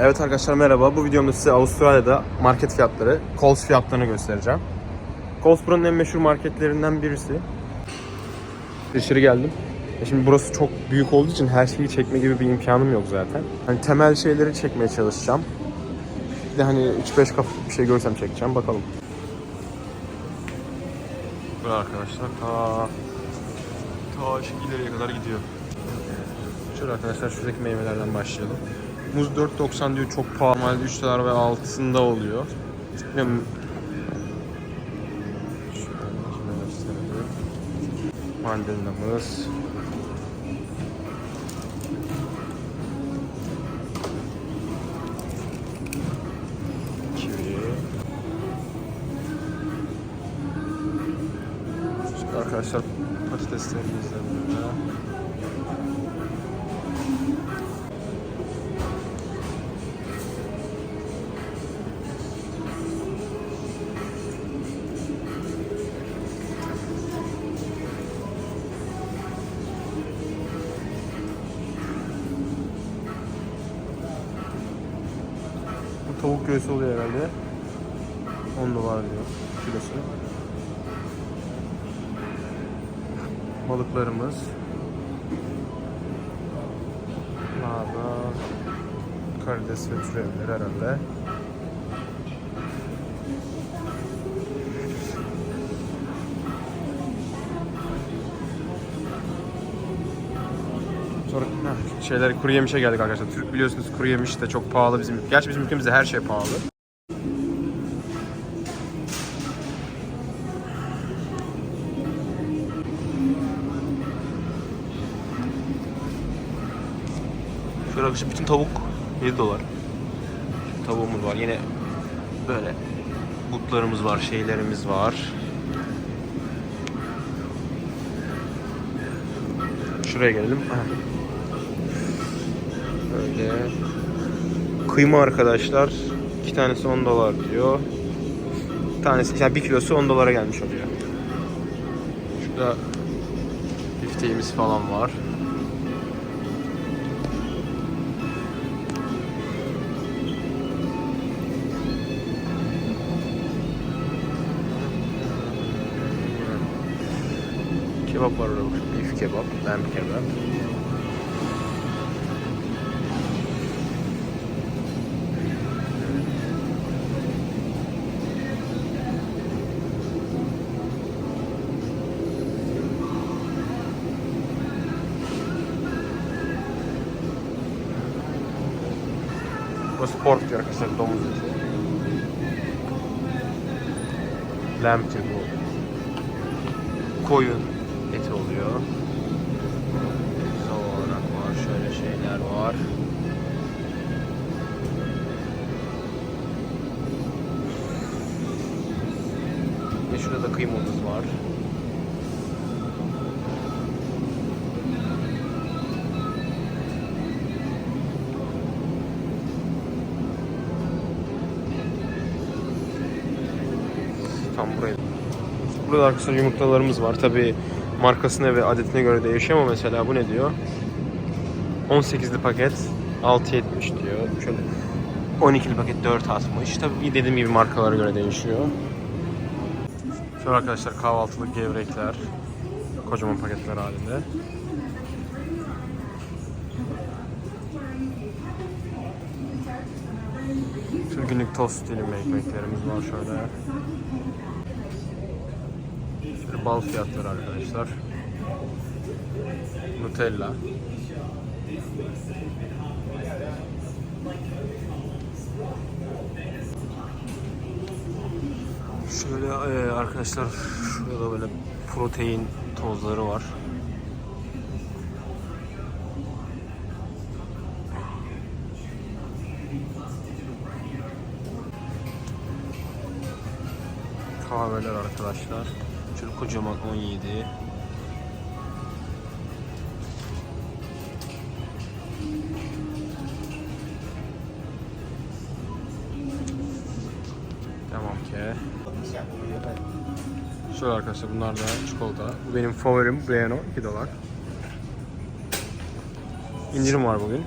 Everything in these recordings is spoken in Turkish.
Evet arkadaşlar merhaba. Bu videomda size Avustralya'da market fiyatları, Coles fiyatlarını göstereceğim. Coles buranın en meşhur marketlerinden birisi. Dışarı geldim. E Şimdi burası çok büyük olduğu için her şeyi çekme gibi bir imkanım yok zaten. Hani temel şeyleri çekmeye çalışacağım. Bir de hani 3-5 kafalık bir şey görsem çekeceğim. Bakalım. Böyle arkadaşlar ta ta ileriye kadar gidiyor. Şöyle arkadaşlar şuradaki meyvelerden başlayalım. Muz 4.90 diyor çok pahalı. Normalde 3 dolar ve altında oluyor. Bilmiyorum. Mandalinamız. Arkadaşlar patateslerimiz de tavuk göğsü oluyor herhalde. 10 dolar diyor kilosu. Balıklarımız. Lada, karides ve türevler herhalde. Sonra heh, şeyler kuru yemişe geldik arkadaşlar. Türk biliyorsunuz kuru yemiş de çok pahalı bizim. Gerçi bizim ülkemizde her şey pahalı. Şöyle arkadaşlar bütün tavuk 7 dolar. Tavuğumuz var. Yine böyle butlarımız var, şeylerimiz var. Şuraya gelelim. Heh. Böyle kıyma arkadaşlar. iki tanesi 10 dolar diyor. Bir tanesi yani bir kilosu 10 dolara gelmiş oluyor. Şurada bifteğimiz falan var. Kebap var orada. Beef kebap, lamb kebap. Burası diyor arkadaşlar domuz eti. Lamb eti bu. Koyun eti oluyor. Olarak var. Şöyle şeyler var. Ve şurada da kıymamız var. Burada arkadaşlar yumurtalarımız var. Tabi markasına ve adetine göre değişiyor ama mesela bu ne diyor? 18'li paket 6.70 diyor. Şöyle 12'li paket 4.60. Tabi dediğim gibi markalara göre değişiyor. Şöyle arkadaşlar kahvaltılık gevrekler. Kocaman paketler halinde. Şöyle günlük tost dilim ekmeklerimiz var şöyle. Şöyle bal fiyatları arkadaşlar. Nutella. Şöyle e, arkadaşlar şurada böyle protein tozları var. Kahveler arkadaşlar. Şöyle kocaman 17. Tamam ki. Şöyle arkadaşlar bunlar da çikolata. Bu benim favorim Bueno 2 dolar. İndirim var bugün.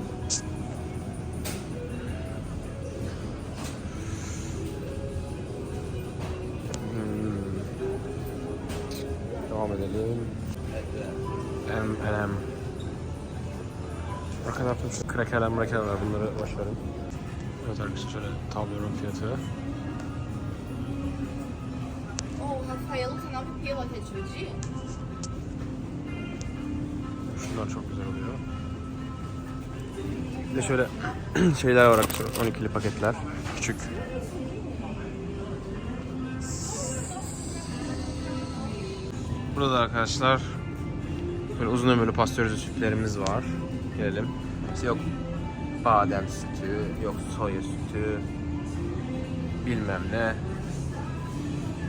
Şu krakerler mrakerler var. Bunları boş verin. Evet arkadaşlar şöyle tablonun fiyatı. Şunlar çok güzel oluyor. Bir de şöyle şeyler var arkadaşlar. 12'li paketler. Küçük. Burada arkadaşlar böyle uzun ömürlü pastörize sütlerimiz var. Gelelim. İşte yok badem sütü, yok soya sütü, bilmem ne.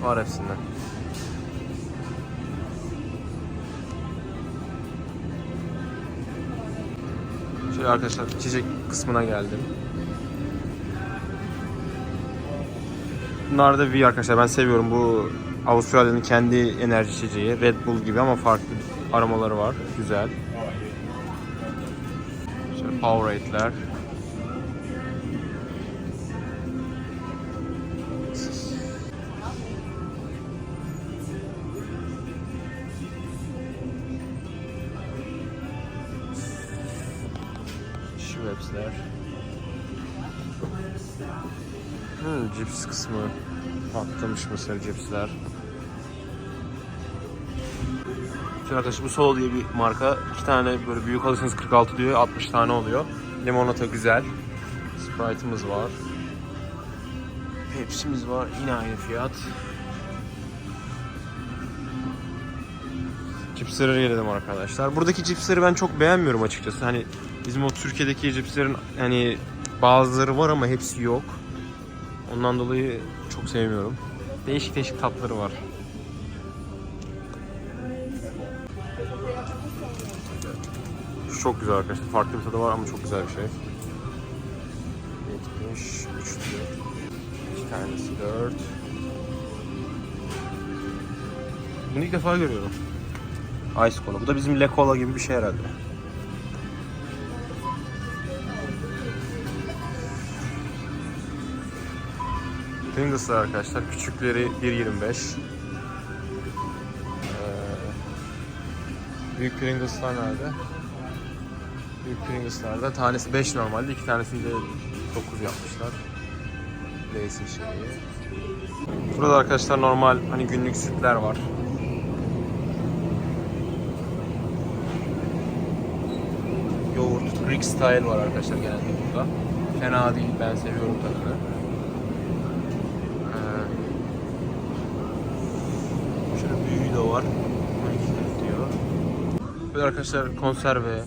Var hepsinden. Şöyle arkadaşlar içecek kısmına geldim. Bunlar da V arkadaşlar ben seviyorum bu Avustralya'nın kendi enerji içeceği Red Bull gibi ama farklı aromaları var. Güzel. Powerade'ler. Schweppes'ler. Hmm, cips kısmı. Patlamış mısır cipsler. Şimdi arkadaşlar bu Solo diye bir marka. İki tane böyle büyük alırsanız 46 diyor, 60 tane oluyor. Limonata güzel. Sprite'ımız var. Pepsi'miz var. Yine aynı fiyat. Cipslere gelelim arkadaşlar. Buradaki cipsleri ben çok beğenmiyorum açıkçası. Hani bizim o Türkiye'deki cipslerin hani bazıları var ama hepsi yok. Ondan dolayı çok sevmiyorum. Değişik değişik tatları var. Çok güzel arkadaşlar. Farklı bir tadı var ama çok güzel bir şey. 73 diyor. İki tanesi 4. Bunu ilk defa görüyorum. Ice Cola. Bu da bizim Le Cola gibi bir şey herhalde. Pringles'lar arkadaşlar. Küçükleri 1.25. Ee, büyük Pringles'lar nerede? Büyük Pringles'larda tanesi 5 normalde. iki tanesini de 9 yapmışlar. Lay's'in şeyi. Burada arkadaşlar normal hani günlük sütler var. Yoğurt, Greek style var arkadaşlar genelde burada. Fena değil, ben seviyorum tadını. Ee, şöyle büyüğü de var. 12 lira diyor. Böyle arkadaşlar konserve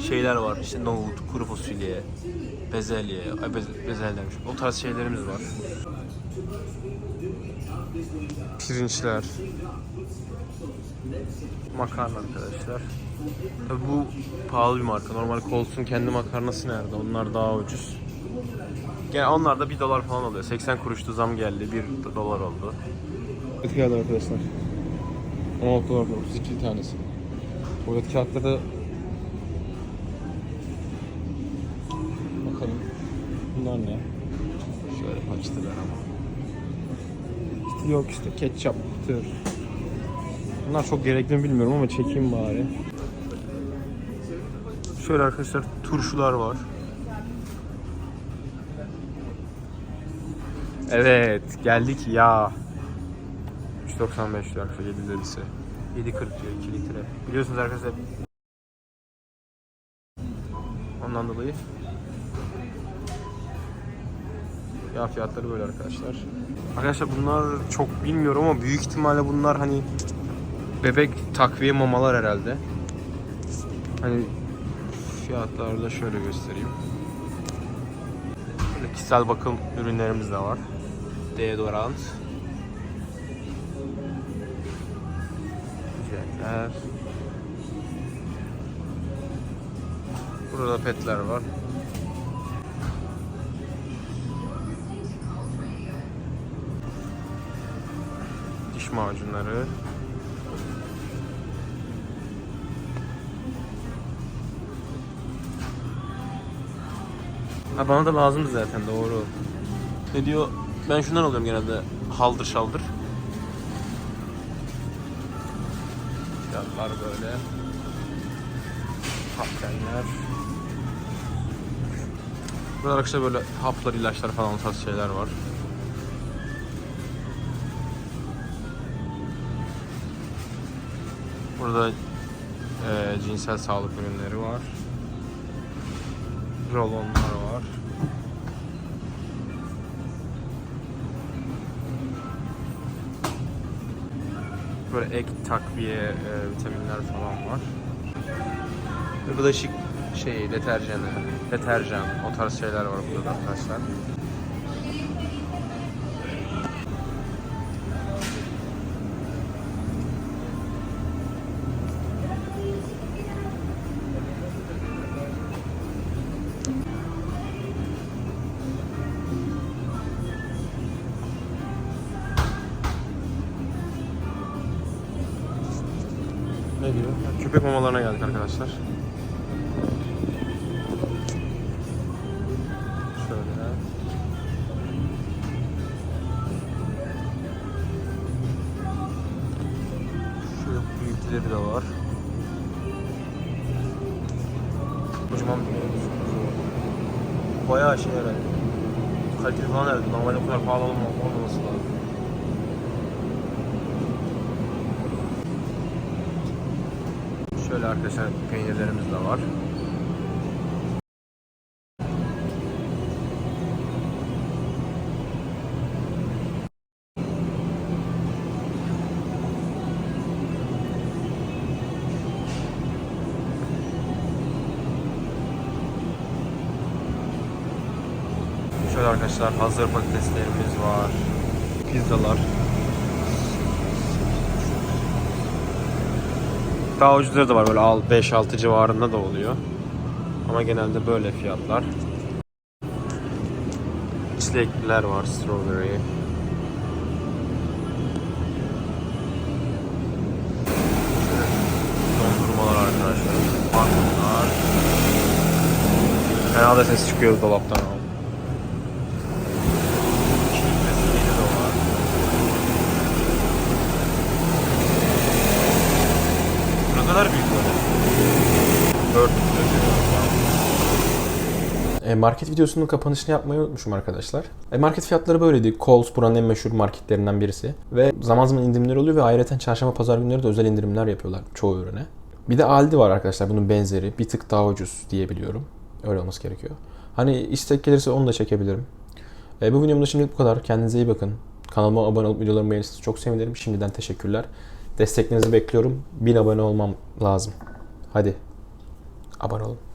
şeyler var. İşte nohut, kuru fasulye, bezelye, ay bez, bezelye demiş. O tarz şeylerimiz var. Pirinçler. Makarna arkadaşlar. Tabii bu pahalı bir marka. Normal Colts'un kendi makarnası nerede? Onlar daha ucuz. Yani onlar da 1 dolar falan oluyor. 80 kuruştu zam geldi. 1 dolar oldu. Fiyat arkadaşlar. 16 dolar 32 tanesi. Tuvalet kağıtları Bakalım. Bunlar ne? Şöyle paçtılar ama. Yok işte ketçaptır. Bunlar çok gerekli mi bilmiyorum ama çekeyim bari. Şöyle arkadaşlar turşular var. Evet geldik ya. 3.95 diyor arkadaşlar 7 dedisi. 7.40 diyor 2 litre. Biliyorsunuz arkadaşlar. Ondan dolayı. Ya fiyatları böyle arkadaşlar. Arkadaşlar bunlar çok bilmiyorum ama büyük ihtimalle bunlar hani bebek takviye mamalar herhalde. Hani fiyatları da şöyle göstereyim. Böyle kişisel bakım ürünlerimiz de var. Deodorant. Jetler. Burada petler var. Macunları. Ha bana da lazım zaten doğru. Ne diyor? Ben şundan alıyorum genelde. Haldır şaldır. Fiyatlar böyle. Haptenler. Burada arkadaşlar böyle haplar, ilaçlar falan o tarz şeyler var. Burada eee, cinsel sağlık ürünleri var. Rolonlar var. Böyle ek takviye e, vitaminler falan var. Ve bulaşık şey deterjanı, deterjan o tarz şeyler var burada da arkadaşlar. Mamalarına geldik arkadaşlar. Şöyle. Şu büyükleri de var. Kocaman bir Bayağı şey herhalde. Kaliteli falan herhalde. Normalde bu kadar pahalı olmam- olmaması lazım. Şöyle arkadaşlar peynirlerimiz de var. Şöyle arkadaşlar hazır patateslerimiz var. Pizzalar. Daha ucuzları da var böyle al- 5-6 civarında da oluyor. Ama genelde böyle fiyatlar. Çilekliler var, strawberry. Dondurmalar arkadaşlar. Marmutlar. Fena da ses çıkıyor dolaptan abi. Çiğ peyniri de var. Ne kadar büyük böyle? 4 E, market videosunun kapanışını yapmayı unutmuşum arkadaşlar. E, market fiyatları böyleydi. Coles buranın en meşhur marketlerinden birisi. Ve zaman zaman indirimler oluyor ve ayrıca çarşamba pazar günleri de özel indirimler yapıyorlar çoğu ürüne. Bir de Aldi var arkadaşlar bunun benzeri. Bir tık daha ucuz diyebiliyorum. Öyle olması gerekiyor. Hani istek gelirse onu da çekebilirim. E, bu videomda şimdilik bu kadar. Kendinize iyi bakın. Kanalıma abone olup videolarımı beğenirseniz çok sevinirim. Şimdiden teşekkürler. Desteklerinizi bekliyorum. 1000 abone olmam lazım. Hadi abone olun.